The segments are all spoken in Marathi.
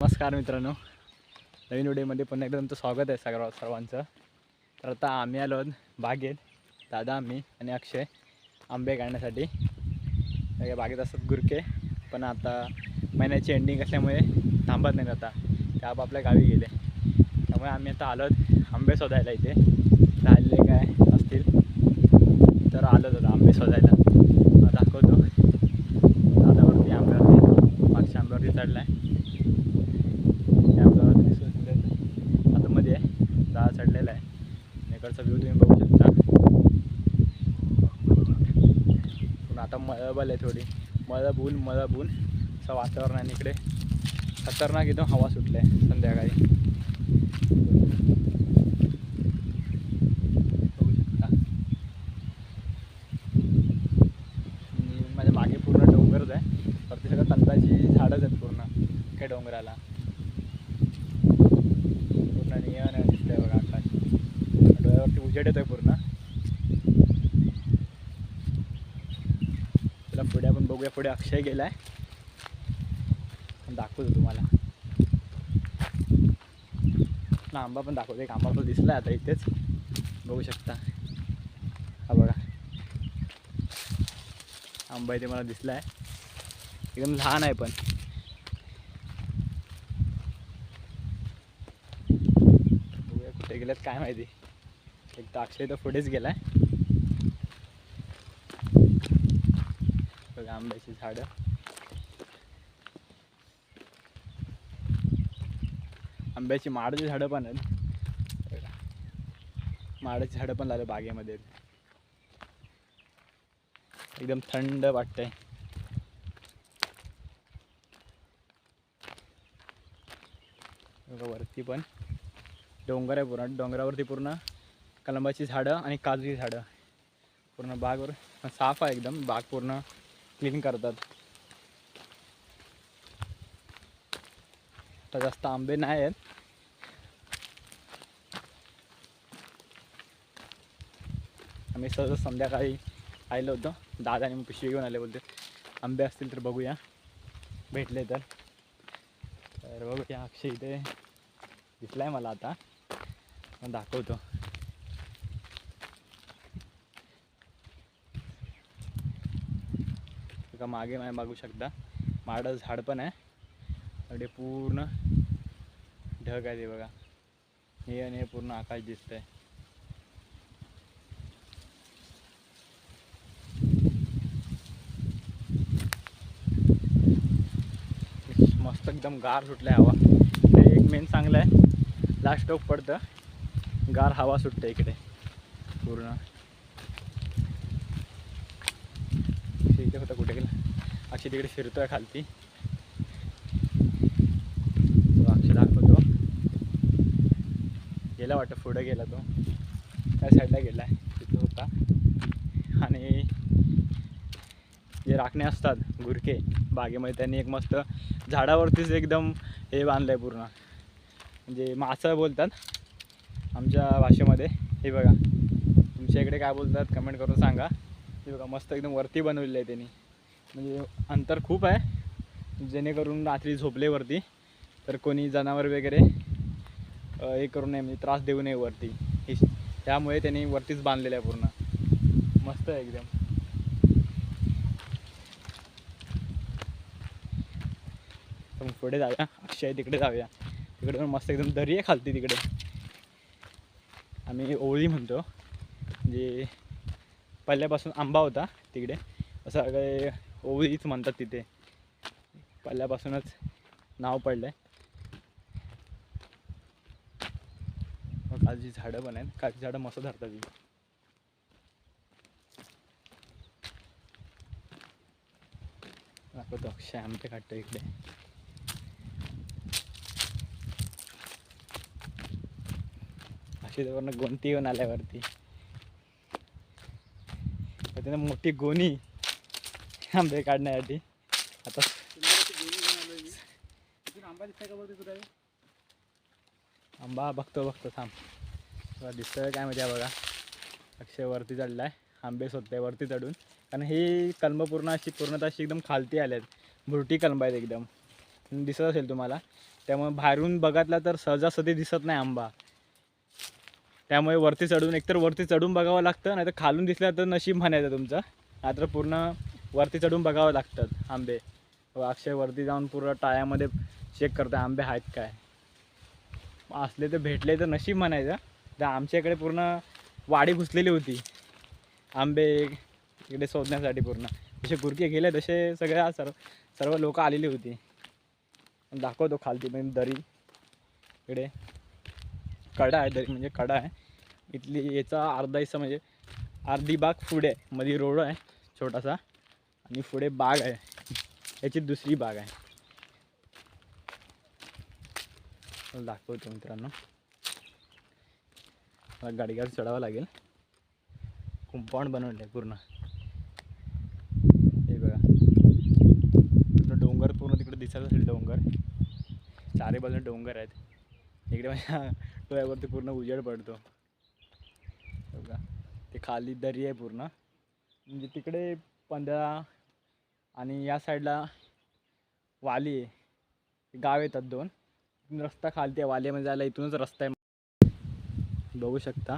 नमस्कार मित्रांनो. नवीन व्हिडिओमध्ये पुन्हा एकदा तुमचं स्वागत आहे सगळं सर्वांचं. तर आता आम्ही आलो आहोत बागेत. दादा आम्ही आणि अक्षय आंबे काढण्यासाठी. या बागेत असतात गुरके पण आता महिन्याची एंडिंग असल्यामुळे थांबत नाही आता. ते आपापल्या गावी गेले. त्यामुळे आम्ही आता आलो आंबे शोधायला इथे. राहिले काय असतील तर आलो होतो आंबे शोधायला मग दाखवतो दादावरती आंब्यावरती मागच्या आंब्यावरती चढला आहे कॅमेरावर दिसत असेल. आता मध्ये आहे दहा चढलेला आहे आणि इकडचा व्ह्यू तुम्ही बघू शकता पण आता मळबल आहे थोडी. मळब ऊन मळब ऊन असं वातावरण आहे आणि इकडे. खतरनाक एकदम हवा सुटलं आहे संध्याकाळी बघू शकता आणि माझ्या मागे पूर्ण डोंगरच आहे तर ते सगळं कंदाची झाडच आहेत पूर्ण काय डोंगराला पूर्ण नियन दिसतंय बघा आकाश डोळ्यावरती उजेड येतोय पूर्ण तुला पुढे इकडे अक्षय गेला आहे दाखवतो तुम्हाला. ना आंबा पण दाखवतो एक आंबा पण दिसला आता इथेच. बघू शकता. हा बघा. आंबा इथे मला दिसला आहे एकदम लहान आहे पण. बघूया कुठे गेल्यात काय माहिती. एक तर अक्षय तर पुढेच गेलाय. आंब्याची झाडं. आंब्याची माडाची झाडं पण आहेत. माडाची झाडं पण लागले बागेमध्ये. एकदम थंड वाटतंय. वरती पण. डोंगर आहे पूर्ण. डोंगरावरती पूर्ण कलंबाची झाडं आणि काजूची झाडं. पूर्ण बागवर पण साफ आहे एकदम. बाग पूर्ण क्लीन करतात. आता जास्त आंबे नाही आहेत. आम्ही सहज संध्याकाळी आलो होतो. दादाने मग पिशवी घेऊन आले बोलते. आंबे असतील तर बघूया. भेटले तर. तर बघूया अक्षय इथे दिसला आहे मला आता. मग दाखवतो. का मागे मागे मागू शकता. माडं झाड पण आहे. अगदी पूर्ण ढग आहे ते बघा. हे आणि हे पूर्ण आकाश दिसतंय. मस्त एकदम गार सुटलाय हवा. ते एक मेन चांगलं आहे. लास्ट टोक पडतं. गार हवा सुटते इकडे. पूर्ण अक्षय इथे होता कुठे गेला अक्षय तिकडे फिरतोय खालती. तो अक्षय दाखवतो. गेला वाटतं पुढं गेला तो. त्या साईडला गेला तिथं होता. आणि जे राखणे असतात गुरके बागेमध्ये त्यांनी एक मस्त झाडावरतीच एकदम हे बांधलं आहे पूर्ण. म्हणजे मासं बोलतात आमच्या भाषेमध्ये. हे बघा. तुमच्या इकडे काय बोलतात कमेंट करून सांगा. हे बघा मस्त एकदम वरती बनवलेलं आहे त्यांनी. म्हणजे अंतर खूप आहे. जेणेकरून रात्री झोपले वरती. तर कोणी जनावर वगैरे हे करू नये म्हणजे त्रास देऊ नये वरती. हे त्यामुळे त्यांनी वरतीच बांधलेलं आहे पूर्ण. मस्त आहे एकदम. मग पुढे जाऊया. अक्षय तिकडे जाऊया. तिकडे पण मस्त एकदम दरी आहे खालती तिकडे. आम्ही ओळी म्हणतो. म्हणजे पहिल्यापासून आंबा होता तिकडे. असं काय ओळीच म्हणतात तिथे. पहिल्यापासूनच नाव पडलं आहे कालची झाडं पण आहेत. कालची झाडं मस्त धरतात ती दाखवतो. अक्षय आमच्या काढतो इकडे. अशी वरनं गोंती येऊन आल्यावरती. तर त्यानं मोठी गोणी आंबे काढण्यासाठी. आता आंबा बघतो बघतो थांब. तुला दिसतोय काय माहिती आहे बघा. अक्षय वरती चढलाय. आंबे शोधताय वरती चढून. कारण ही कलम पूर्ण अशी पूर्णतः अशी एकदम खालती आल्यात. भुरटी कलम आहेत एकदम. दिसत असेल तुम्हाला. त्यामुळे बाहेरून बघितला तर सहजासहजी दिसत नाही आंबा. त्यामुळे वरती चढून एकतर वरती चढून बघावं लागतं नाही तर खालून दिसलं तर नशीब म्हणायचं तुमचं. आता पूर्ण वरती चढून बघावं लागतात आंबे. अक्षय वरती जाऊन पूर्ण टाळ्यामध्ये चेक करतो आंबे आहेत काय. असले तर भेटले तर नशीब म्हणायचं. तर आमच्या इकडे पूर्ण वाडी घुसलेली होती. आंबे इकडे शोधण्यासाठी पूर्ण. जसे गुरके गेले तसे सगळ्या सर्व सर्व लोक आलेली होती. दाखवतो खालती पण दरी इकडे. कडा आहे दरी म्हणजे कडा आहे. इथली याचा अर्धा हिस्सा म्हणजे अर्धी बाग पुढे आहे. मध्ये रोड आहे छोटासा. आणि पुढे बाग आहे. याची दुसरी बाग आहे. दाखवतो मित्रांनो. मला गाडीवर चढावं लागेल. कुंपाऊंड बनवलं आहे पूर्ण. हे बघा. पूर्ण डोंगर पूर्ण तिकडे दिसत असेल डोंगर. चारी बाजूने डोंगर आहेत. इकडे माझ्या डोळ्यावरती पूर्ण उजेड पडतो. बघा. ते खाली दरी आहे पूर्ण. म्हणजे तिकडे पंधरा आणि या साईडला वाली आहे. गाव येतात दोन. रस्ता खालती आहे. वालीमध्ये जायला इथूनच रस्ता आहे. बघू शकता.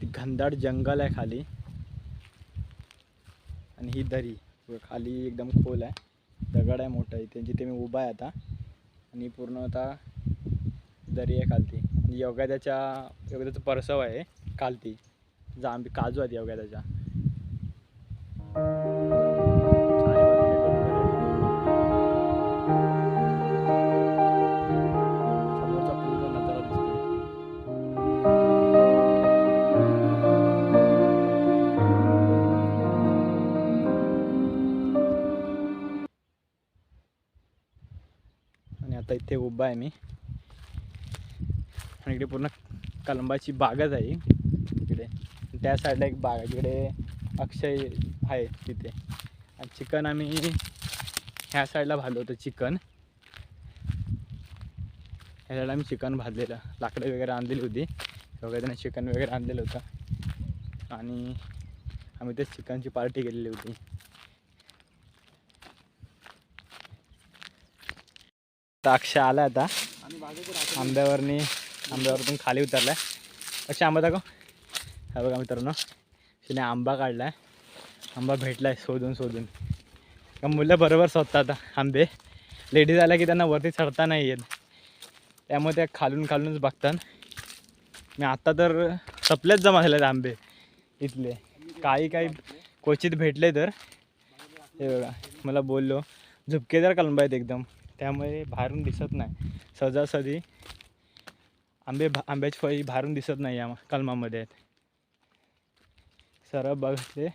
ती घनदाट जंगल आहे खाली. आणि ही दरी. खाली एकदम खोल आहे. दगड आहे मोठा इथे. जिथे मी उभा आहे आता. आणि पूर्ण आता दरी आहे खालती. आणि योगाद्याच्या योगाद्याचं परसव आहे खालती. जांबी काजू आहेत योगाद्याच्या आता इथे उभा आहे मी. आणि इकडे पूर्ण कलंबाची बागच आहे इकडे. त्या साईडला एक बाग आहे. तिकडे अक्षय आहे तिथे. आणि चिकन आम्ही ह्या साईडला भाजलं होतं चिकन. ह्या साईडला आम्ही चिकन भाजलेलं. लाकडं वगैरे आणलेली होती. वगैरे चिकन वगैरे आणलेलं होतं. आणि आम्ही ते चिकनची पार्टी केलेली होती. द्राक्ष आला आता. आंब्यावरनी आंब्यावरतून खाली उतरलाय. अक्षय आंबा दाखव. हा बघा मित्रांनो तिने आंबा काढलाय. आंबा भेटलाय शोधून शोधून. का मुलं बरोबर शोधतात आंबे. लेडीज आल्या की त्यांना वरती चढता नाही येत. त्यामुळे त्या खालून खालूनच बघतात. मी आत्ता तर सपलेच जमा झाले आंबे इथले. काही काही क्वचित भेटले तर. हे बघा मला बोललो. झुपकेदार कलंब आहेत एकदम. त्यामुळे भारून दिसत नाही. सहजासहजी आंबे भा आंब्याची फळी भारून दिसत नाही या कलमामध्ये. आहेत सरळ बघितले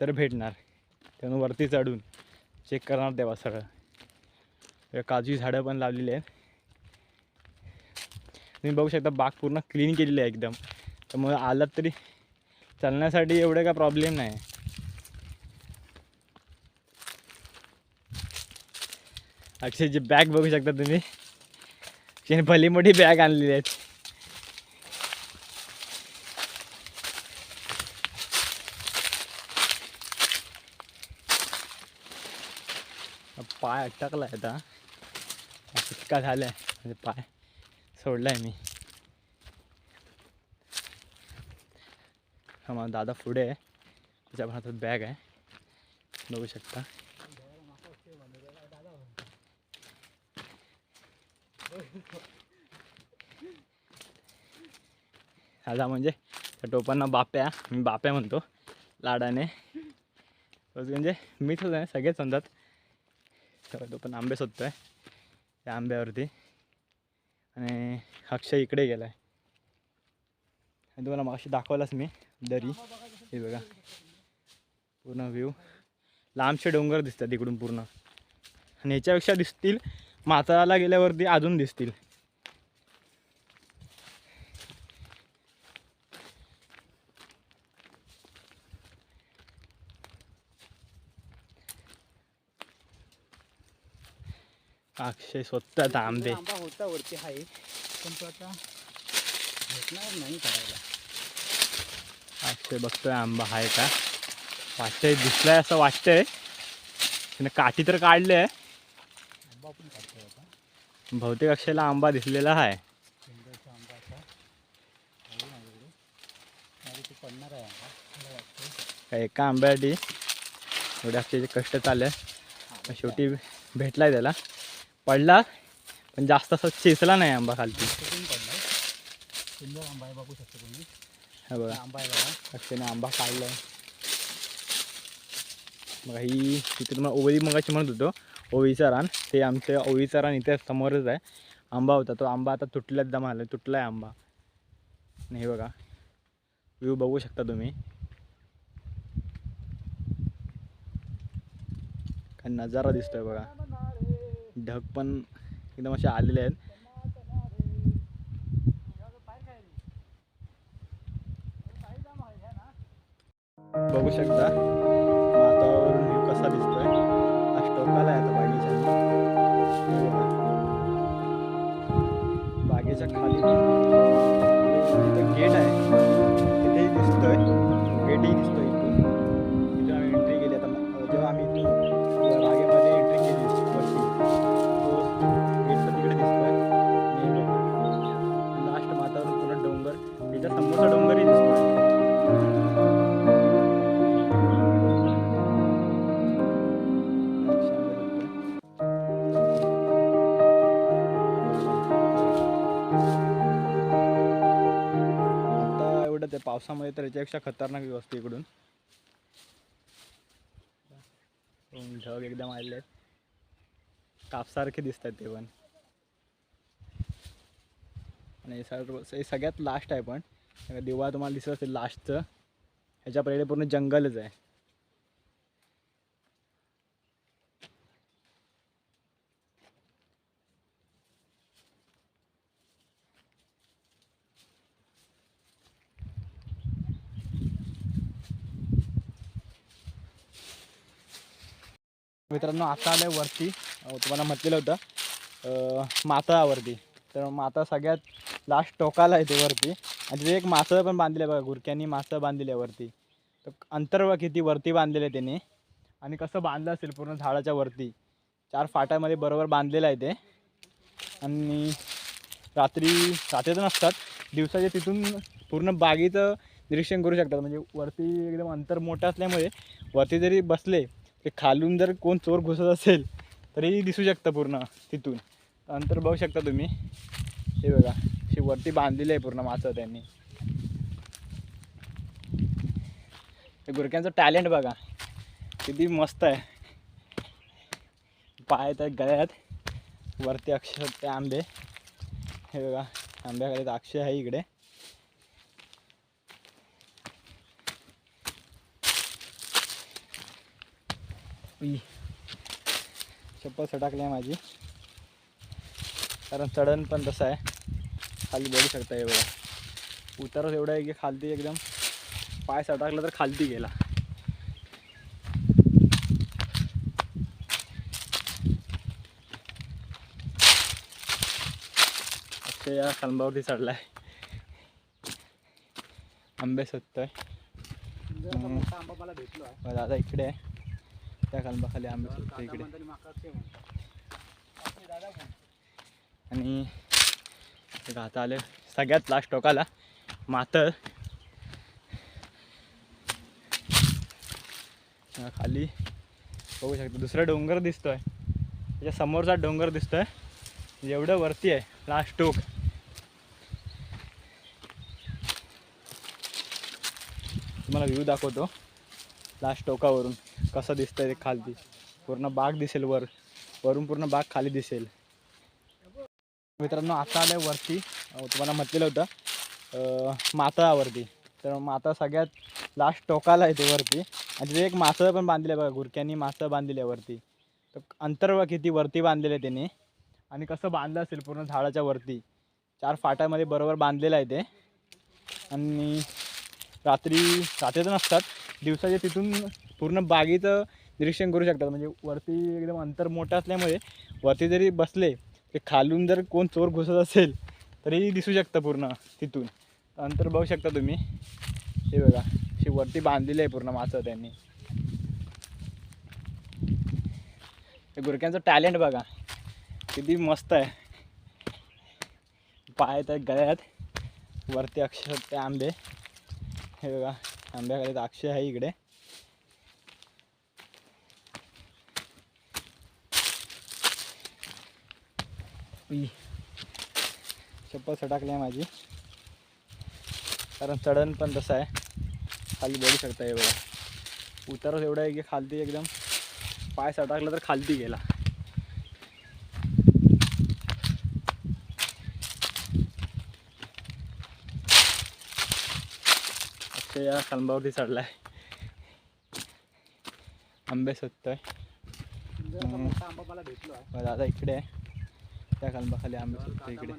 तर भेटणार. त्यानं वरती चढून चेक करणार तेव्हा सरळ. काजू झाडं पण लावलेली आहेत. तुम्ही बघू शकता बाग पूर्ण क्लीन केलेली आहे एकदम. त्यामुळे आलात तरी चालण्यासाठी एवढं काय प्रॉब्लेम नाही. अक्षयची बॅग बघू शकता तुम्ही. त्याने भली मोठी बॅग आणलेली आहेत पाय अटकला आहे आता. इतका झालाय. म्हणजे पाय सोडलाय मी. हा माझा दादा पुढे आहे. त्याच्या हातात बॅग आहे. बघू शकता. दादा म्हणजे त्या टोपांना बाप्या मी बाप्या म्हणतो लाडाने. तोच म्हणजे मीच होत आहे सगळेच म्हणतात. तो पण आंबे शोधतोय त्या आंब्यावरती. आणि अक्षय इकडे गेला आहे आणि तुम्हाला मागाशी दाखवलाच मी दरी. हे बघा. पूर्ण व्ह्यू लांबचे डोंगर दिसतात इकडून पूर्ण. आणि ह्याच्यापेक्षा दिसतील माताला गेल्यावरती अजून दिसतील. अक्षय स्वतः आंबा होता वरती आहे पण तो आता भेटणार नाही करायला. अक्षय बघतोय आंबा आहे का? वाटतंय दिसलाय असं वाटतंय. त्याने काठी तर काढले आंबा पण काढतोय आता. बहुतेक अक्षयला आंबा दिसलेला आहे आंबा असा आहे पडणार आहे आंबा. एका आंब्यासाठी एवढे अक्षयचे कष्ट चालले. शेवटी भेटलाय त्याला. पडला पण जास्त असं चेचला नाही आंबा खालती. सुंदर आंबा आहे बघू शकता तुम्ही. हे बघा. आंबा आहे बघा. अक्षयने आंबा काढलाय. मग ही इथे तुम्हाला ओवी मगाशी म्हणत होतो ओवीचा रान. ते आमचं ओवीचा रान इथे समोरच आहे. आंबा होता तो. आंबा आता तुटल्यात दम आला. तुटला आहे आंबा. आणि हे बघा. व्ह्यू बघू शकता तुम्ही. काय नजारा दिसतोय बघा. ढग पण एकदम असे आलेले आहेत. बघू शकता. पावसामध्ये तर याच्यापेक्षा खतरनाक वस्तू इकडून. ढग एकदम आले आहेत. कापसारखे दिसत आहेत ते पण. आणि हे सर्व हे सगळ्यात लास्ट आहे पण. हे दिवा तुम्हाला दिसत असेल लास्टचं ह्याच्या पहिले पूर्ण जंगलच आहे. मित्रांनो आता आलं वरती. तुम्हाला म्हटलेलं होतं अं, मातळावरती तर माता सगळ्यात लास्ट टोकाला आहे ते वरती. आणि तिथे एक मासं पण बांधले बघा गुरक्यांनी मासं बांधलेली आहे वरती. तर अंतर किती वरती बांधलेलं आहे त्याने आणि कसं बांधलं असेल पूर्ण झाडाच्या वरती. चार फाट्यामध्ये बरोबर बांधलेलं आहे ते. आणि रात्री रात्री तर नसतात. दिवसाच्या तिथून पूर्ण बागेचं निरीक्षण करू शकतात. म्हणजे वरती एकदम अंतर मोठं असल्यामुळे वरती जरी बसले ते खालून जर कोण चोर घुसत असेल तरी दिसू शकतं पूर्ण तिथून. अंतर बघू शकता तुम्ही. हे बघा अशी वरती बांधलेली आहे पूर्ण माचं त्यांनी. हे गुरक्यांचं टॅलेंट बघा. किती मस्त आहे. पाय त्या गळ्यात वरती अक्षर ते आंबे. हे बघा आंब्याखाली तर अक्षय आहे इकडे. उई. चप्पल सटाकली आहे माझी. कारण चढण पण तसं आहे. खाली बघू शकता बघा. उतारच एवढा आहे की खालती एकदम पाय सटाकला तर खालती गेला. अक्षय या खांबावरती हम्म. मोठा आंबा मला भेटलो आहे. मग दादा इकडे आहे. त्या खांबाखाली आंबे सत्तो इकडे. आणि आता आले सगळ्यात लास्ट टोकाला मातळ. खाली बघू शकतो दुसरा डोंगर दिसतोय. त्याच्या समोरचा डोंगर दिसतोय. एवढं वरती आहे लास्ट टोक. तुम्हाला व्ह्यू दाखवतो. लास्ट टोकावरून कसं दिसतंय ते खालती पूर्ण बाग दिसेल वर. वरून पूर्ण बाग खाली दिसेल. मित्रांनो आता आलं वरती. तुम्हाला म्हटलेलं होतं. मातळावरती. तर माता सगळ्यात लास्ट टोकाला आहे ते वरती. आणि तिथे एक मासं पण बांधले बघा गुरक्यांनी मासं बांधलेली आहे वरती. तर अंतर किती वरती बांधलेलं आहे त्याने. आणि कसं बांधलं असेल पूर्ण झाडाच्या वरती. चार फाट्यामध्ये बरोबर बांधलेलं आहे ते. आणि रात्री रात्री तर नसतात. दिवसाच्या तिथून पूर्ण बागेचं निरीक्षण करू शकतात. म्हणजे वरती एकदम अंतर मोठं असल्यामुळे वरती जरी बसले ते खालून जर कोण चोर घुसत असेल तरी दिसू शकतं पूर्ण तिथून. अंतर बघू शकता तुम्ही. हे बघा अशी वरती बांधलेली आहे पूर्ण मासं त्यांनी. गुरक्यांचं टॅलेंट बघा. किती मस्त आहे. पाय त्या गळ्यात. वरती अक्षर ते आंबे. हे बघा. आंब्याकडे अक्षय आहे इकडे. चप्पल सटाकली आहे माझी. कारण चढण पण तसं आहे. खाली बघू शकता एवढा. उतारच एवढा आहे की खालती एकदम. पाय सटाकला तर खालती गेला. अक्षय या खांबावरती असा मोठा आंबा आहे मग दादा इकडे आहे. त्या खांबाखाली आंबे काका इकडे.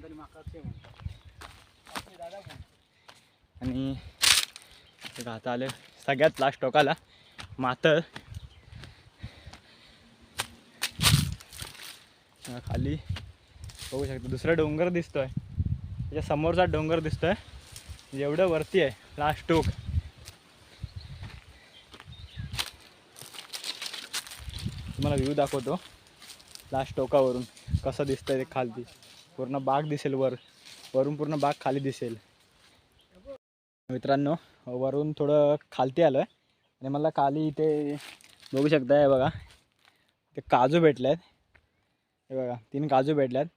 आणि आता आले सगळ्यात लास्ट टोकाला. मातळ. हा, खाली. बघू शकता दुसरा डोंगर दिसतोय. त्याच्या समोरचा डोंगर दिसतोय. जेवढं वरती आहे लास्ट टोक. तुम्हाला व्ह्यू दाखवतो. लास्ट टोकावरून कसं दिसतंय ते खालती. पूर्ण बाग दिसेल वर. वरून पूर्ण बाग खाली दिसेल. मित्रांनो वरून थोडं खालती आलं आणि मला खाली इथे बघू शकता हे बघा. ते काजू भेटले आहेत हे बघा तीन काजू भेटले आहेत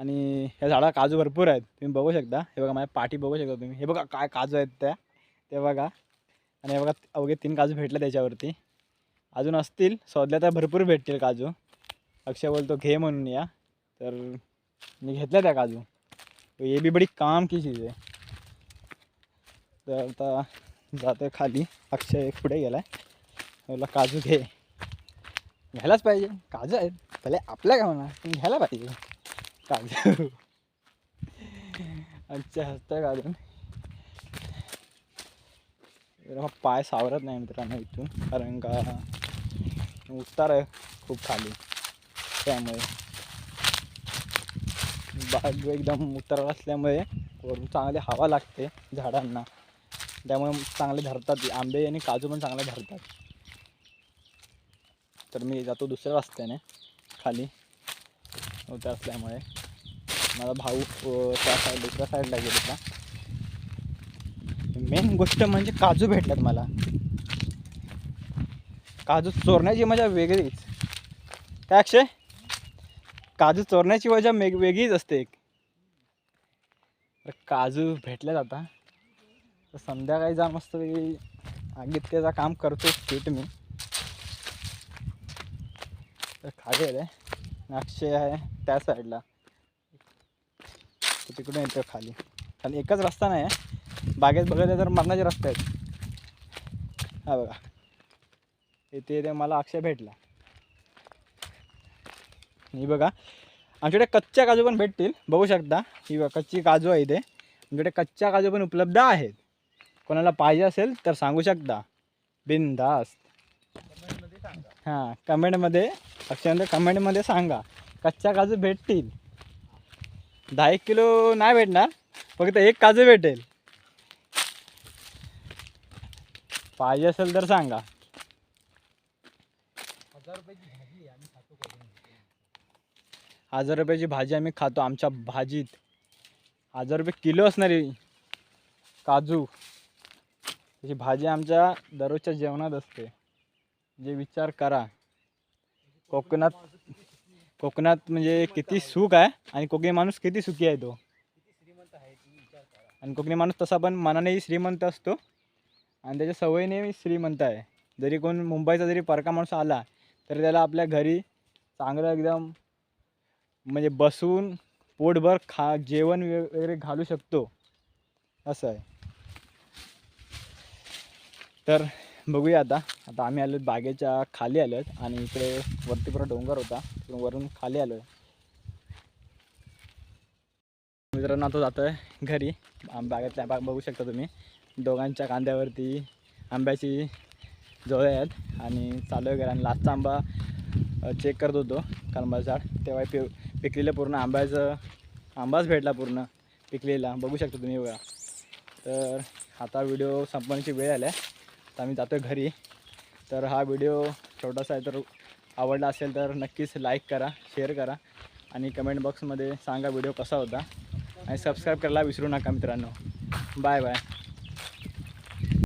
आणि ह्या झाडा काजू भरपूर आहेत. तुम्ही बघू शकता. हे बघा माझ्या पाठी बघू शकता तुम्ही. हे बघा काय काजू आहेत त्या. ते बघा. आणि हे बघा अवघे तीन काजू भेटले त्याच्यावरती अजून असतील. सौदल्या तर भरपूर भेटतील काजू. अक्षय बोलतो घे म्हणून या. तर मी घेतल्या त्या काजू. तो ये भी बडी काम की चीज आहे. तर आता जाते खाली. अक्षय पुढे गेलाय. बोला काजू घे. घ्यायलाच पाहिजे. काजू आहेत. पहिले आपल्या का म्हणा. पण घ्यायला पाहिजे. काजू. अच्छा हसतोय काढून पाय सावरत नाही मित्रांनो इथून. कारण का उतार आहे खूप खाली. त्यामुळे. बाग एकदम उतार असल्यामुळे वरून चांगली हवा लागते झाडांना. त्यामुळे चांगले धरतात. आंबे आणि काजू पण चांगले धरतात. तर मी जातो दुसऱ्या रस्त्याने. खाली. उतार असल्यामुळे. माझा भाऊ त्या साईड दुसऱ्या साईडला गेला मेन गोष्ट म्हणजे काजू भेटल्यात मला. काजू चोरण्याची मजा वेगळीच. काय अक्षय? काजू चोरण्याची मजा वेग वेगळीच असते एक. तर काजू भेटल्यात आता. तर संध्याकाळी जा मस्त आगीत त्याचा काम करतो स्वीट मी. तर खाली आहे अक्षय आहे त्या साईडला तिकडून येतो खाली. खाली एकच रस्ता नाही आहे बागेत बघितलं तर मरणाचे रस्ते आहेत. हा बघा. इथे ते मला अक्षय भेटला. ही बघा. आमच्याकडे कच्च्या काजू पण भेटतील. बघू शकता. ही बघा कच्ची काजू आहे इथे. आमच्याकडे कच्च्या काजू पण उपलब्ध आहेत. कोणाला पाहिजे असेल तर सांगू शकता. बिनधास्त. हां कमेंटमध्ये अक्षय कमेंटमध्ये सांगा. कच्च्या काजू भेटतील. दहा एक किलो नाही भेटणार. फक्त एक काजू भेटेल. पाहिजे असेल तर सांगा. हजार रुपयाची भाजी आम्ही खातो हजार रुपयाची भाजी आम्ही खातो आमच्या भाजीत. हजार रुपये किलो असणार आहे. काजू. त्याची भाजी आमच्या दररोजच्या जेवणात असते. जे विचार करा. कोकणात कोकणात म्हणजे किती सुख आहे आणि कोकणी माणूस किती सुखी आहे तो. श्रीमंत आहे आणि कोकणी माणूस तसा पण मनानेही श्रीमंत असतो. आणि त्याच्या सवयीने श्रीमंत आहे. जरी कोण मुंबईचा जरी परका माणूस आला तर त्याला आपल्या घरी चांगलं एकदम म्हणजे बसून पोटभर खा जेवण वे- वगैरे घालू शकतो. असं आहे. तर बघूया आता. आता आम्ही आलो बागेच्या खाली आलो आणि इकडे वरती पुरा डोंगर होता. तिकडून वरून खाली आलो मित्रांनो आता जातो आहे घरी. आम बागेतल्या बाग बघू शकता तुम्ही. दोघांच्या कांद्यावरती आंब्याची जवळ आहेत आणि चालू आहे आणि लास्टचा आंबा चेक करत होतो कलमाचं झाड. तेव्हा पि पिकलेलं पूर्ण आंब्याचं आंबाच भेटला पूर्ण पिकलेला. बघू शकता तुम्ही बघा. तर आता व्हिडिओ संपण्याची वेळ आली आहे. तर आम्ही जातो घरी. तर हा व्हिडिओ छोटासा आहे तर आवडला असेल तर नक्कीच लाईक करा शेअर करा आणि कमेंट बॉक्समध्ये सांगा व्हिडिओ कसा होता. आणि सबस्क्राईब करायला विसरू नका मित्रांनो. Bye bye